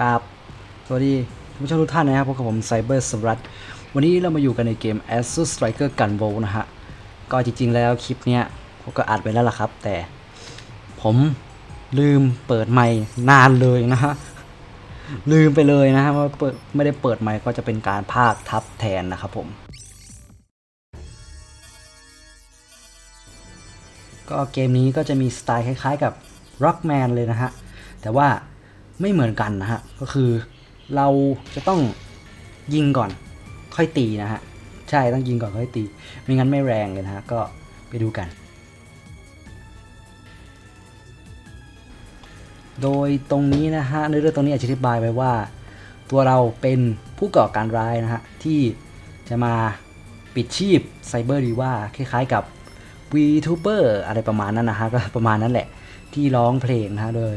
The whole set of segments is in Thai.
กับสวัสดีผู้ชมทุกท่านนะครับพบกับผมไซเบอร์สรัตวันนี้เรามาอยู่กันในเกม Asus Striker Gun v o นะฮะ ก็จริงๆแล้วคลิปเนี้ยผมก็อัดไปแล้วล่ะครับ แต่ผมลืมเปิดไมค์นานเลยนะฮะ ลืมไปเลยนะฮะว่าเปิดไม่ได้เปิดไมค์ก็จะเป็นการพากย์ทับแทนนะครับผม ก็เกมนี้ก็จะมีสไตล์คล้ายๆกับ Rockman เลยนะฮะ แต่ว่า ไม่เหมือนกันนะฮะ ก็คือเราจะต้องยิงก่อนค่อยตีนะฮะ ใช่ต้องยิงก่อนค่อยตี ไม่งั้นไม่แรงเลยนะฮะ ก็ไปดูกัน โดยตรงนี้นะฮะในเรื่องตรงนี้อธิบายไว้ว่า ตัวเราเป็นผู้ก่อการร้ายนะฮะ ที่จะมาปิดชีพไซเบอร์ดีว่าคล้ายๆกับ VTuber อะไรประมาณนั้นนะฮะ ก็ประมาณนั้นแหละที่ร้องเพลงนะฮะโดย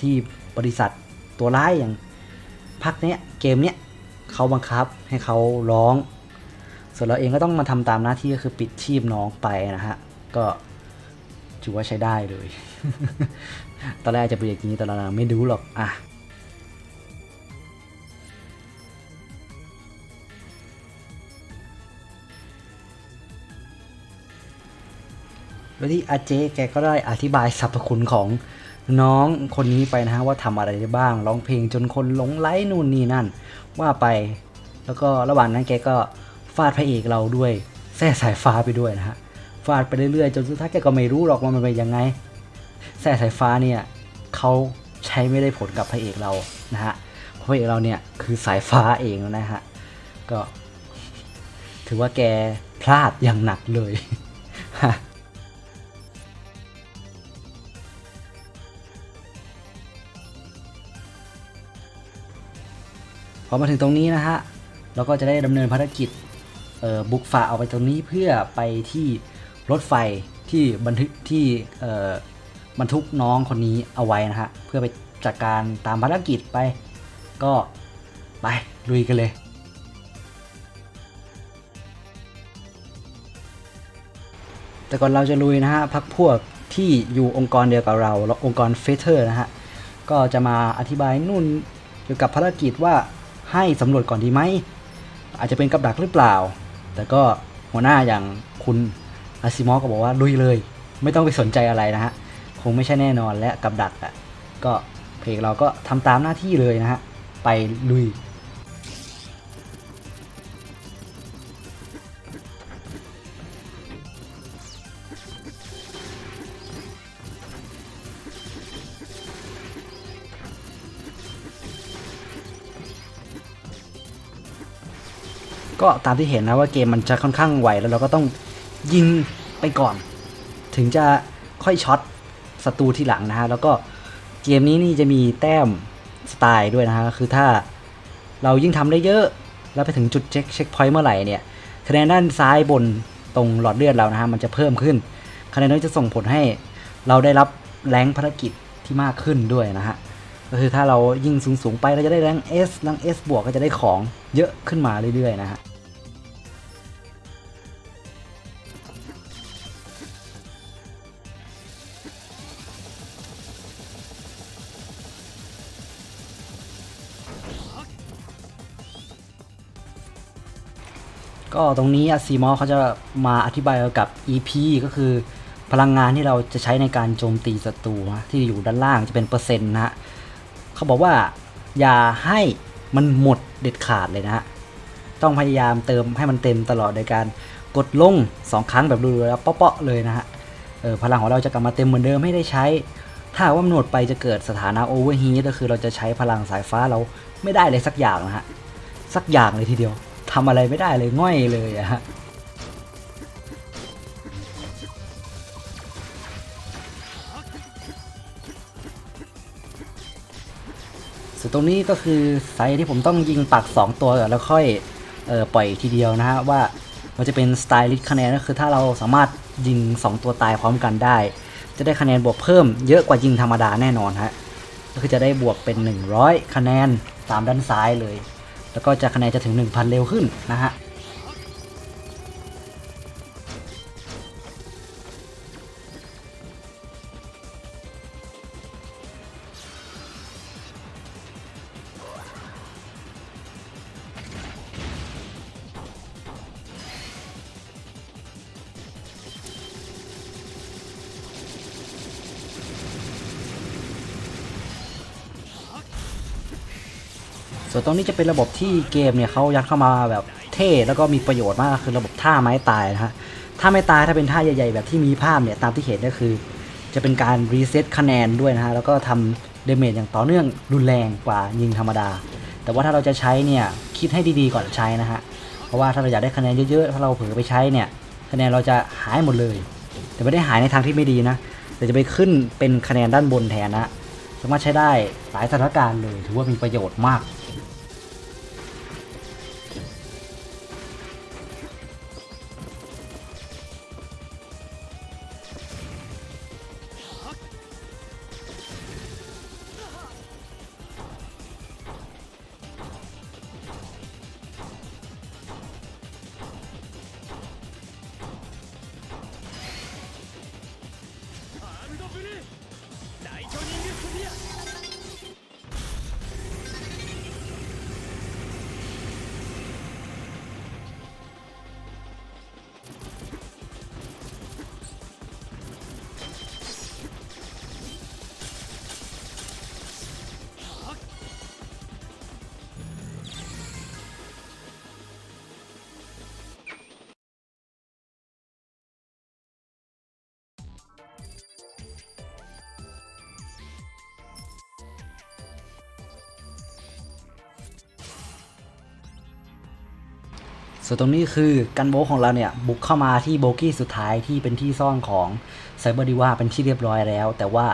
ที่ บริษัทตัวร้ายอย่างพักเนี้ยเกมเนี้ยเขาบังคับให้เขาร้อง ส่วนเราเองก็ต้องมาทำตามหน้าที่ก็คือปิดชีพน้องไปนะฮะ ก็ถือว่าใช้ได้เลย ตอนแรกจะเป็นอย่างนี้แต่เราไม่รู้หรอกอะแล้วที่อาเจแกก็ได้อธิบายสรรพคุณของ น้องคนนี้ไปนะฮะว่าทำอะไรได้บ้างร้องเพลงจนคนหลงไหลนู่นนี่นั่น ว่าไป แล้วก็ระหว่างนั้นแกก็ฟาดพระเอกเราด้วยแส้สายฟ้าไปด้วยนะฮะฟาดไปเรื่อยๆจนสุดท้ายแกก็ไม่รู้หรอกว่ามันเป็นยังไงแส้สายฟ้าเนี่ยเขาใช้ไม่ได้ผลกับพระเอกเรานะฮะเพราะพระเอกเราเนี่ยคือสายฟ้าเองนะฮะก็ ถือว่าแกพลาดอย่างหนักเลย พอมาถึงตรงนี้นะฮะเราก็จะได้ดำเนินภารกิจบุกฝ่าออกไปตรงนี้เพื่อไปที่รถไฟที่บันทึกที่บรรทุกน้องคนนี้เอาไว้นะฮะเพื่อไปจัดการตามภารกิจไป ก็ไปลุยกันเลยแต่ก่อนเราจะลุยนะฮะพักพวกที่อยู่องค์กรเดียวกับเราองค์กรเฟเธอร์นะฮะก็จะมาอธิบายนู่นเกี่ยวกับภารกิจว่า ให้สำรวจก่อนดีไหม อาจจะเป็นกับดักหรือเปล่า แต่ก็หัวหน้าอย่างคุณอาซิมอก็บอกว่าลุยเลย ไม่ต้องไปสนใจอะไรนะฮะ คงไม่ใช่แน่นอนและกับดักอะก็เพลงเราก็ทำตามหน้าที่เลยนะฮะ ไปลุย ก็ตามที่เห็นนะว่าเกมมันจะค่อนข้างไวแล้วเราก็ต้องยิงไปก่อน ถึงจะค่อยช็อตศัตรูที่หลังนะฮะแล้วก็เกมนี้นี่จะมีแต้มสไตล์ด้วยนะฮะคือถ้าเรายิ่งทำได้เยอะ แล้วไปถึงจุดเช็คเช็คพอยต์เมื่อไหร่เนี่ยคะแนนด้านซ้ายบนตรงหลอดเลือดเรานะฮะมันจะเพิ่มขึ้นคะแนนนั้นจะส่งผลให้เราได้รับแรงภารกิจที่มากขึ้นด้วยนะฮะ ก็คือถ้าเรายิ่งสูงๆไปเราจะได้แรง S แรง S บวกก็จะได้ของเยอะขึ้นมาเรื่อยๆนะฮะก็ตรงนี้อซีมอเขาจะมาอธิบายเกี่ยวกับ EP ก็คือพลังงานที่เราจะใช้ในการโจมตีศัตรูที่อยู่ด้านล่างจะเป็นเปอร์เซ็นต์นะฮะ เขาบอกว่าอย่าให้มันหมดเด็ดขาดเลยนะฮะต้องพยายามเติมให้มันเต็มตลอดโดยการกดลง 2 ครั้งแบบรัวๆแล้วเปาะๆเลยนะฮะเออพลังของเราจะกลับมาเต็มเหมือนเดิมไม่ได้ใช้ ถ้าว่ามันหมดไปจะเกิดสถานะโอเวอร์ฮีทก็คือเราจะใช้พลังสายฟ้าเราไม่ได้เลยสักอย่างนะฮะสักอย่างเลยทีเดียวทำอะไรไม่ได้เลยง่อยเลยอะฮะ ส่วนตรงนี้ก็คือไซส์ที่ผมต้องยิงปัก 2 ตัวก่อนแล้วค่อยเออปล่อยทีเดียวนะฮะว่ามันจะเป็นสไตลิสคะแนนก็คือถ้าเราสามารถยิง 2 ตัวตายพร้อมกันได้ จะได้คะแนนบวกเพิ่มเยอะกว่ายิงธรรมดาแน่นอนฮะก็คือจะได้บวกเป็น 100 คะแนนตามด้านซ้ายเลย แล้วก็จะคะแนนจะถึง 1,000 เร็วขึ้นนะฮะ ตรงนี้จะเป็นระบบที่เกมเนี่ยเขายัดเข้ามาแบบเท่แล้วก็มีประโยชน์มากคือระบบท่าไม้ตายนะฮะถ้าไม่ตายถ้าเป็นท่าใหญ่ๆ แบบที่มีภาพเนี่ยตามที่เห็นก็คือ จะเป็นการรีเซ็ตคะแนนด้วยนะฮะแล้วก็ทำเดเมจอย่างต่อเนื่องรุนแรงกว่ายิงธรรมดา แต่ว่าถ้าเราจะใช้เนี่ยคิดให้ดีๆก่อนใช้นะฮะเพราะว่าถ้าเราอยากได้คะแนนเยอะๆถ้าเราเผลอไปใช้เนี่ยคะแนนเราจะหายหมดเลย แต่ไม่ได้หายในทางที่ไม่ดีนะแต่จะไปขึ้นเป็นคะแนนด้านบนแทนนะสามารถใช้ได้หลายสถานการณ์เลย ถือว่ามีประโยชน์มาก ส่วนตรงนี้คือกันโบของเราเนี่ยบุกเข้ามาที่โบกี้สุดท้ายที่เป็นที่ซ่อนของไซเบอร์ดีว่าเป็นที่เรียบร้อยแล้ว แต่ว่า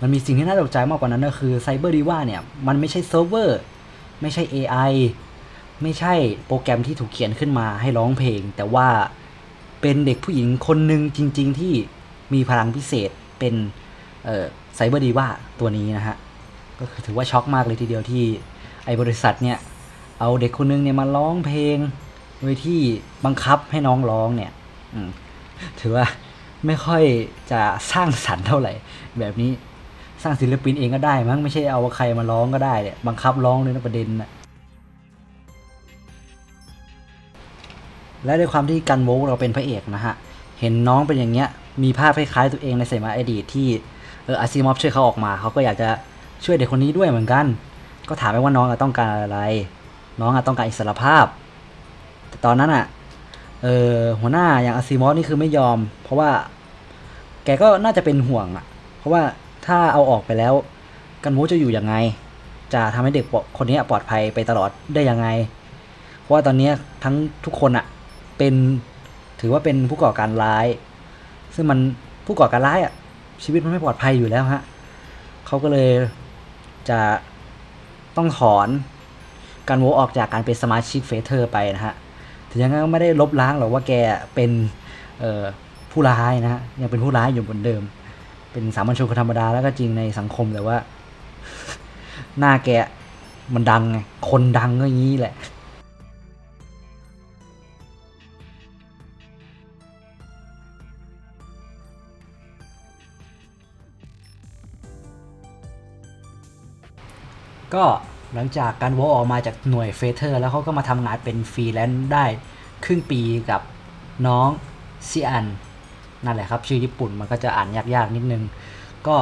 มันมีสิ่งที่น่าตกใจมากกว่านั้นก็คือไซเบอร์ดีว่าเนี่ยมันไม่ใช่เซิร์ฟเวอร์ไม่ใช่ AI ไม่ใช่โปรแกรมที่ถูกเขียนขึ้นมาให้ร้องเพลง แต่ว่าเป็นเด็กผู้หญิงคนหนึ่งจริง ๆ ที่มีพลังพิเศษเป็นไซเบอร์ดีว่าตัวนี้นะฮะก็คือถือว่าช็อกมากเลยทีเดียวที่ไอ้บริษัทเนี่ยเอาเด็กคนนึงเนี่ยมาร้องเพลง โดยที่บังคับให้น้องร้องเนี่ยอถือว่าไม่ค่อยจะสร้างสรรค์เท่าไหร่ แบบนี้สร้างศิลปินเองก็ได้มั้งไม่ใช่เอาใครมาร้องก็ได้เนี่ยบังคับร้องเลยนะประเด็นนะและด้วยความที่กันโวกเราเป็นพระเอกนะฮะ เห็นน้องเป็นอย่างเงี้ย มีภาพคล้ายๆตัวเองในสมัยอดีตที่เอออาซีมอฟช่วยเขาออกมา เขาก็อยากจะช่วยเด็กคนนี้ด้วยเหมือนกัน ก็ถามไปว่าน้องอะต้องการอะไร น้องอะต้องการอิสรภาพ แต่ตอนนั้นอะเออหัวหน้าอย่างอาซีมอสนี่คือไม่ยอม เพราะว่าแกก็น่าจะเป็นห่วงอะ เพราะว่าถ้าเอาออกไปแล้ว กันโมจะอยู่ยังไง จะทำให้เด็กคนนี้ปลอดภัยไปตลอดได้ยังไง เพราะว่าตอนนี้ทั้งทุกคนอะเป็นถือว่าเป็นผู้ก่อการร้าย ซึ่งมันผู้ก่อการร้ายอะชีวิตมันไม่ปลอดภัยอยู่แล้วฮะเขาก็เลยจะต้องถอนการโวออกจากการเป็นสมาชิกเฟเธอร์ไปนะฮะ ถึงยังไงก็ไม่ได้ลบล้างหรอกว่าแกเป็นเอผู้ร้ายนะฮะยังเป็นผู้ร้ายอยู่เหมือนเดิม เป็นสามัญชนคนธรรมดาแล้วก็จริงในสังคมแต่ว่า หน้าแกมันดังไงคนดังก็อย่างนี้แหละก็ หลังจากการโวออกมาจากหน่วยเฟเธอร์ แล้วเขาก็มาทำงานเป็นฟรีแลนซ์ได้ครึ่งปีกับน้องซีอันนั่นแหละครับ ชื่อญี่ปุ่นมันก็จะอ่านยากๆนิดนึง ก็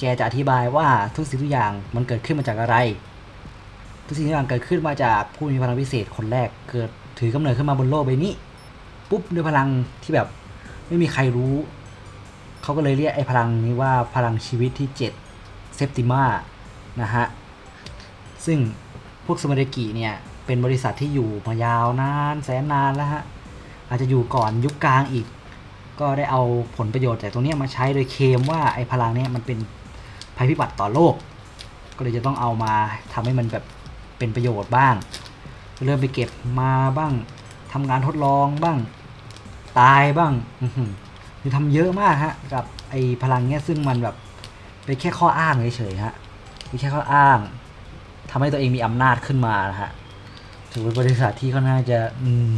แกจะอธิบายว่าทุกสิ่งทุกอย่างมันเกิดขึ้นมาจากอะไร ทุกสิ่งทุกอย่างเกิดขึ้นมาจากผู้มีพลังพิเศษคนแรกเกิดถือกำเนิดขึ้นมาบนโลกใบนี้ ปุ๊บด้วยพลังที่แบบไม่มีใครรู้ เขาก็เลยเรียกไอ้พลังนี้ว่าพลังชีวิตที่ 7 เซปติมานะฮะ ซึ่งพวกสมาเดกิเนี่ยเป็นบริษัทที่อยู่มายาวนานแสนนานแล้วฮะ อาจจะอยู่ก่อนยุคกลางอีก ก็ได้เอาผลประโยชน์จากตรงเนี้ยมาใช้โดยเคมว่าไอ้พลังเนี่ยมันเป็นภัยพิบัติต่อโลก ก็เลยจะต้องเอามาทำให้มันแบบเป็นประโยชน์บ้าง เริ่มไปเก็บมาบ้างทำงานทดลองบ้าง ตายบ้างอื้อหือคือทำเยอะมากฮะกับไอ้พลังเนี้ยซึ่งมันแบบเป็นแค่ข้ออ้างเฉยๆฮะเป็นแค่ข้ออ้าง ทำให้ตัวเองมีอำนาจขึ้นมานะฮะถือเป็นบริษัทที่ค่อนข้างจะอืม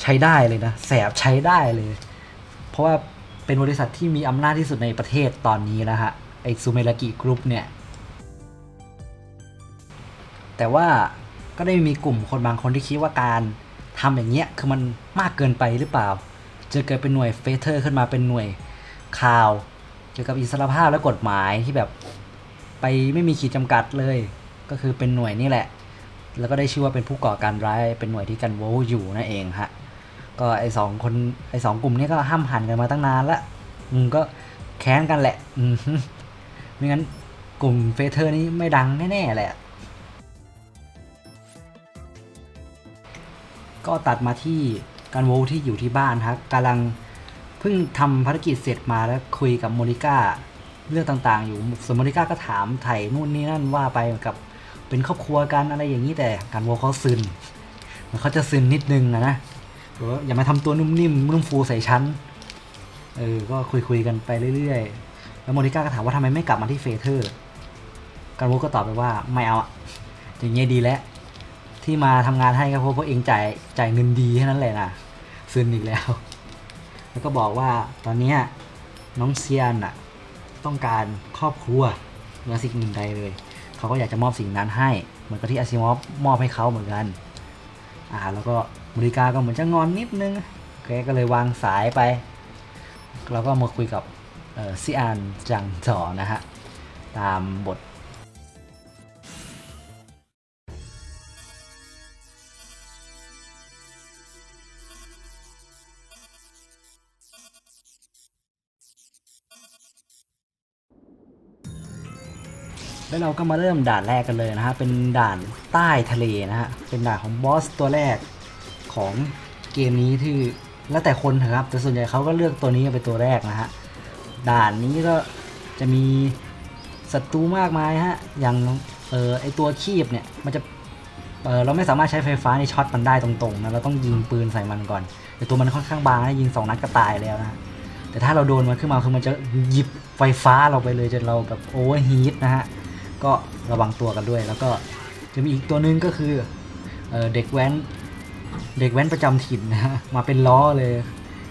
ใช้ได้เลยนะแสบใช้ได้เลย เพราะว่าเป็นบริษัทที่มีอำนาจที่สุดในประเทศตอนนี้นะฮะไอซูเมรากิกรุ๊ปเนี่ย แต่ว่าก็ได้มีกลุ่มคนบางคนที่คิดว่าการทำอย่างเงี้ยคือมันมากเกินไปหรือเปล่าจะเกิดเป็นหน่วยเฟเธอร์ขึ้นมาเป็นหน่วยข่าว เกี่ยวกับอิสรภาพและกฎหมายที่แบบไปไม่มีขีดจำกัดเลย ก็คือเป็นหน่วยนี่แหละ แล้วก็ได้ชื่อว่าเป็นผู้ก่อการร้ายเป็นหน่วยที่กันโวอยู่นั่นเองฮะก็ไอสองคนไอสองกลุ่มนี้ก็ห้ามหันกันมาตั้งนานละอืมก็แค้นกันแหละ อืมไม่งั้นกลุ่มเฟเธอร์นี้ไม่ดังแน่ๆแหละ ก็ตัดมาที่การโวที่อยู่ที่บ้านครับกำลังเพิ่งทำภารกิจเสร็จมาแล้วคุยกับโมนิก้าเรื่องต่างๆ อยู่ส่วนโมนิก้าก็ถามไถ่นู่นนี่นั่นว่าไปกับ เป็นครอบครัวกันอะไรอย่างนี้แต่การโวเขาซึนเหมันเขาจะซึนนิดนึงอะนะหรืออย่ามาทำตัวนุ่มนิ่มนุ่มฟูใส่ฉันเออก็คุยคุยๆกันไปเรื่อยๆ แล้วโมนิก้าก็ถามว่าทำไมไม่กลับมาที่เฟเธอร์การโวก็ตอบไปว่าไม่เอาอะอย่างเงี้ยดีแล้วที่มาทำงานให้ก็เพราะพวกเองจ่ายจ่ายเงินดีแค่นั้นแหละนะซึนอีกแล้ว แล้วก็บอกว่าตอนเนี้น้องเซียนอะต้องการครอบครัวเหนือสิ่งอื่นใดเลย เขาก็อยากจะมอบสิ่งนั้นให้ เหมือนกับที่อาซิมอฟมอบให้เขาเหมือนกัน อ่า แล้วก็บริการก็เหมือนจะงอนนิดนึงแกก็เลยวางสายไป เราก็มาคุยกับซีอานจังจอนะฮะ ตามบท แล้วเราก็มาเริ่มด่านแรกกันเลยนะฮะ เป็นด่านใต้ทะเลนะฮะ เป็นด่านของบอสตัวแรกของเกมนี้ที่แล้วแต่คนเถอะครับ แต่ส่วนใหญ่เขาก็เลือกตัวนี้เป็นตัวแรกนะฮะ ด่านนี้ก็จะมีศัตรูมากมายฮะ อย่างเออไอตัวคีบเนี่ย มันจะเออเราไม่สามารถใช้ไฟฟ้าในช็อตมันได้ตรงๆนะ เราต้องยิงปืนใส่มันก่อน แต่ตัวมันค่อนข้างบางนะยิงสองนัดก็ตายแล้วนะแต่ถ้าเราโดนมันขึ้นมาคือมันจะหยิบไฟฟ้าเราไปเลยจนเราแบบโอเวอร์ฮีทนะฮะ ก็ระวังตัวกันด้วย แล้วก็จะมีอีกตัวหนึงก็คือเออเด็กแว้น เด็กแว้นประจำถิ่นนะฮะมาเป็นล้อเลย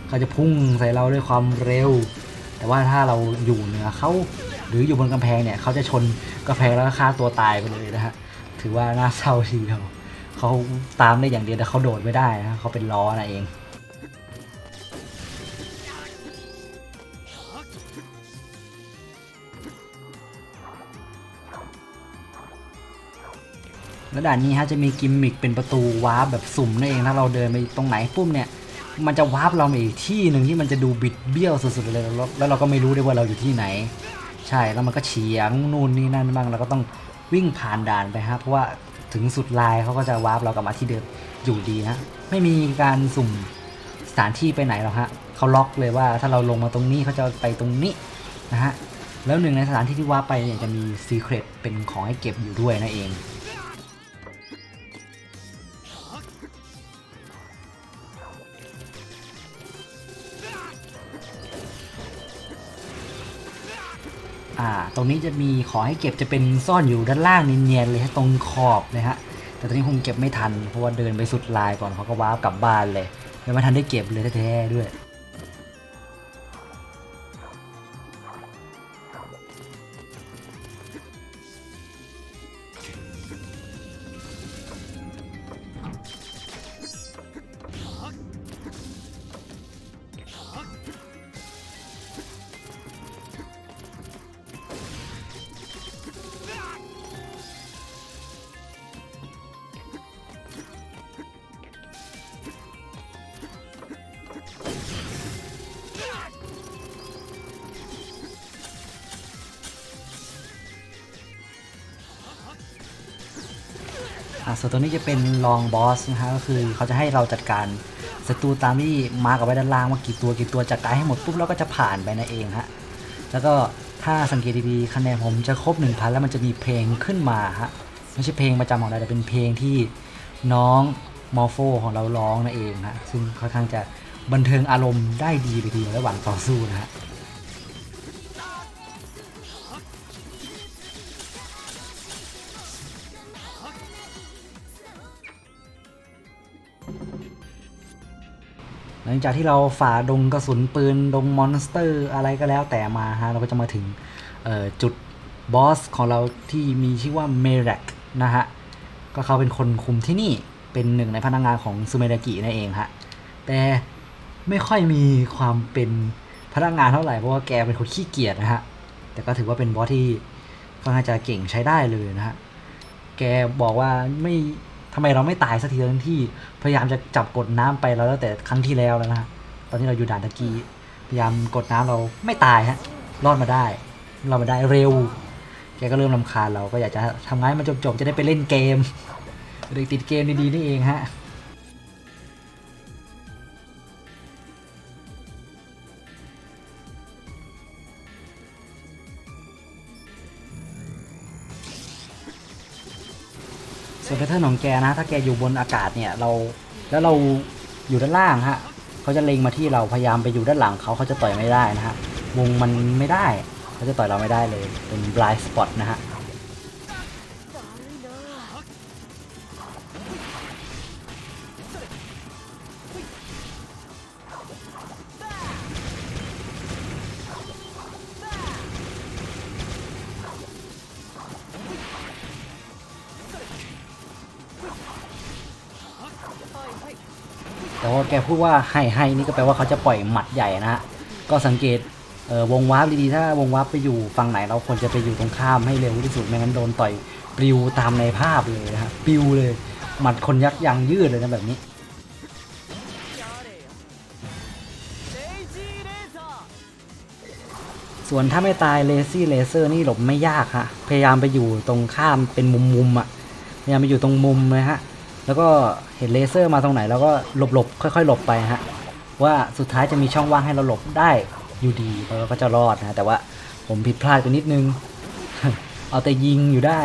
เขาจะพุ่งใส่เราด้วยความเร็ว แต่ว่าถ้าเราอยู่เหนือเขาหรืออยู่บนกำแพงเนี่ยเขาจะชนกำแพงแล้วฆ่าตัวตายไปเลยนะฮะถือว่าน่าเศร้าทีเดียวเขาตามได้อย่างเดียวแต่เขาโดดไม่ได้นะเขาเป็นล้อนะเอง แล้วด่านนี้ฮะจะมีกิมมิคเป็นประตูวาร์ปแบบสุ่มนั่นเองถ้าเราเดินไปตรงไหนปุ๊บเนี่ยมันจะวาร์ปเราไปอีกที่หนึ่งที่มันจะดูบิดเบี้ยวสุดๆเลยแล้วเราก็ไม่รู้ด้วยว่าเราอยู่ที่ไหน ใช่แล้วมันก็เฉียงนู่นนี่นั่นบ้างเราก็ต้องวิ่งผ่านด่านไปฮะเพราะว่าถึงสุดลายเขาก็จะวาร์ปเรากลับมาที่เดิมอยู่ดีนะไม่มีการสุ่มสถานที่ไปไหนหรอกฮะเขาล็อกเลยว่าถ้าเราลงมาตรงนี้เขาจะไปตรงนี้นะฮะแล้วหนึ่งในสถานที่ที่วาร์ปไปเนี่ยจะมีซีเครตเป็นของให้เก็บอยู่ด้วยนั่นเอง อ่าตรงนี้จะมีขอให้เก็บจะเป็นซ่อนอยู่ด้านล่างเนียนๆเลยฮะตรงขอบเลยฮะแต่ตอนนี้คงเก็บไม่ทันเพราะว่าเดินไปสุดลายก่อนเขาก็ว้าวกลับบ้านเลยยังไม่ทันได้เก็บเลยแท้ๆด้วย อะส่วนตัวนี้จะเป็นลองบอสนะฮะก็คือเขาจะให้เราจัดการศัตรูตามที่มาร์กเอาไว้ด้านล่างว่ากี่ตัวกี่ตัวจัดการให้หมดปุ๊บเราก็จะผ่านไปนั่นเองฮะแล้วก็ถ้าสังเกตดีๆคะแนนผมจะครบ 1,000 แล้วมันจะมีเพลงขึ้นมาฮะไม่ใช่เพลงประจำของเราแต่เป็นเพลงที่น้องมอร์โฟของเราร้องนั่นเองฮะซึ่งค่อนข้างจะบันเทิงอารมณ์ได้ดีไปทีเดียวระหว่างต่อสู้นะฮะ หลังจากที่เราฝ่าดงกระสุนปืนดงมอนสเตอร์อะไรก็แล้วแต่มาฮะเราก็จะมาถึงจุดบอสของเราที่มีชื่อว่าเมรักนะฮะก็เขาเป็นคนคุมที่นี่เป็นหนึ่งในพนักงงานของซูเมดากินั่นเองฮะแต่ไม่ค่อยมีความเป็นพนักงานเท่าไหร่เพราะว่าแกเป็นคนขี้เกียจนะฮะแต่ก็ถือว่าเป็นบอสที่ค่อนข้างจะเก่งใช้ได้เลยนะฮะแกบอกว่าไม่ ทำไมเราไม่ตายสักทีทั้งที่ พยายามจะจับกดน้ำไปแล้วแต่ครั้งที่แล้วแล้วนะตอนนี้เราอยู่ด่านตะกี้พยายามกดน้ำเราไม่ตายฮะรอดมาได้รอดมาได้เร็วแกก็เริ่มลำคาญเราก็อยากจะทำงานมันจบๆจะได้ไปเล่นเกมเด็กติดเกมดีๆนี่เองฮะ ส่วนแพทเทิร์นของแกนะ ถ้าแกอยู่บนอากาศเนี่ยเราแล้วเราอยู่ด้านล่างฮะเขาจะเล็งมาที่เราพยายามไปอยู่ด้านหลังเขาเขาจะต่อยไม่ได้นะฮะวงมันไม่ได้เขาจะต่อยเราไม่ได้เลยเป็น blind spot นะฮะ แต่ว่าแกพูดว่าให้ให้นี่ก็แปลว่าเขาจะปล่อยหมัดใหญ่นะฮะก็สังเกตวงวาร์ปดีๆถ้าวงวาร์ปไปอยู่ฝั่งไหนเราควรจะไปอยู่ตรงข้ามให้เร็วที่สุดไม่งั้นโดนต่อยปลิวตามในภาพเลยนะฮะปลิวเลยหมัดคนยักษ์ยังยืดเลยนะแบบนี้ส่วนถ้าไม่ตายเลซี่เลเซอร์นี่หลบไม่ยากฮะ พยายามไปอยู่ตรงข้ามเป็นมุมมุมอะพยายามไปอยู่ตรงมุมเลยฮะ แล้วก็เห็นเลเซอร์มาตรงไหนแล้วก็หลบหลบๆค่อยๆ หลบไปฮะว่าสุดท้ายจะมีช่องว่างให้เราหลบได้อยู่ดีเราก็จะรอดนะแต่ว่าผมผิดพลาดไปนิดนึง เอาแต่ยิงอยู่ได้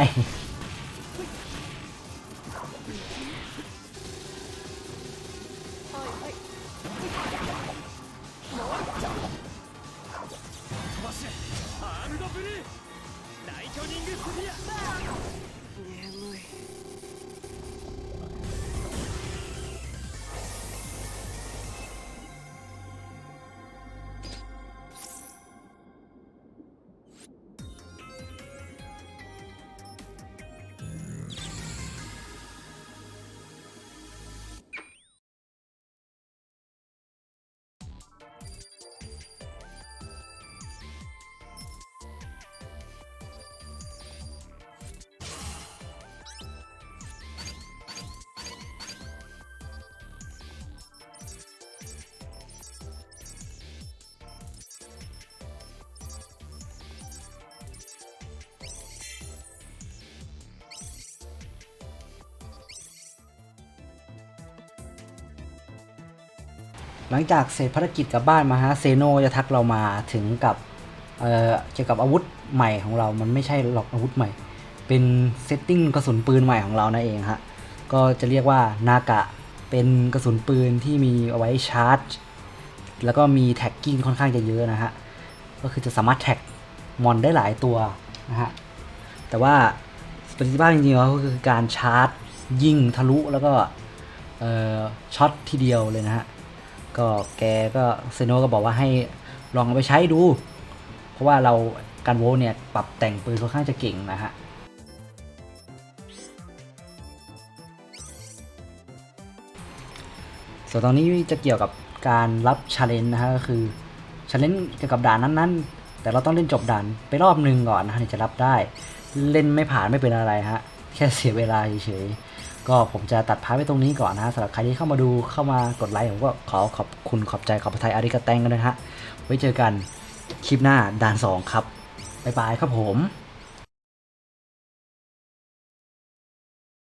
หลังจากเสร็จภารกิจกลับบ้านมาฮะเซโนจะทักเรามาถึงกับเอ่อเกี่ยวกับอาวุธใหม่ของเรา มันไม่ใช่หรอกอาวุธใหม่ เป็นเซตติ้งกระสุนปืนใหม่ของเรานั่นเองฮะ ก็จะเรียกว่านากะ เป็นกระสุนปืนที่มีเอาไว้ชาร์จ แล้วก็มีแท็กกิ้งค่อนข้างจะเยอะนะฮะ ก็คือจะสามารถแท็กมอนได้หลายตัวนะฮะ แต่ว่าประสิทธิภาพจริงๆก็คือการชาร์จ ยิงทะลุแล้วก็ช็อตทีเดียวเลยนะฮะ ก็แกก็เซโนก็บอกว่าให้ลองเอาไปใช้ดู เพราะว่าเราการโวลเนี่ยปรับแต่งปืนค่อนข้างจะเก่งนะฮะส่วนตอนนี้จะเกี่ยวกับการรับชาเลนจ์นะฮะก็คือชาเลนจ์เกี่ยวกับด่านนั้นๆ แต่เราต้องเล่นจบด่านไปรอบหนึ่งก่อนนะฮะถึงจะรับได้ เล่นไม่ผ่านไม่เป็นอะไรฮะ แค่เสียเวลาเฉยๆ ก็ผมจะตัดพาร์ทไปตรงนี้ก่อนนะฮะสำหรับใครที่เข้ามาดูเข้ามากดไลค์ผมก็ขอขอบคุณขอบใจขอบพระทัยอาริกาแตงกันนะฮะไว้เจอกันคลิปหน้าด่าน 2 ครับบ๊ายบายครับผม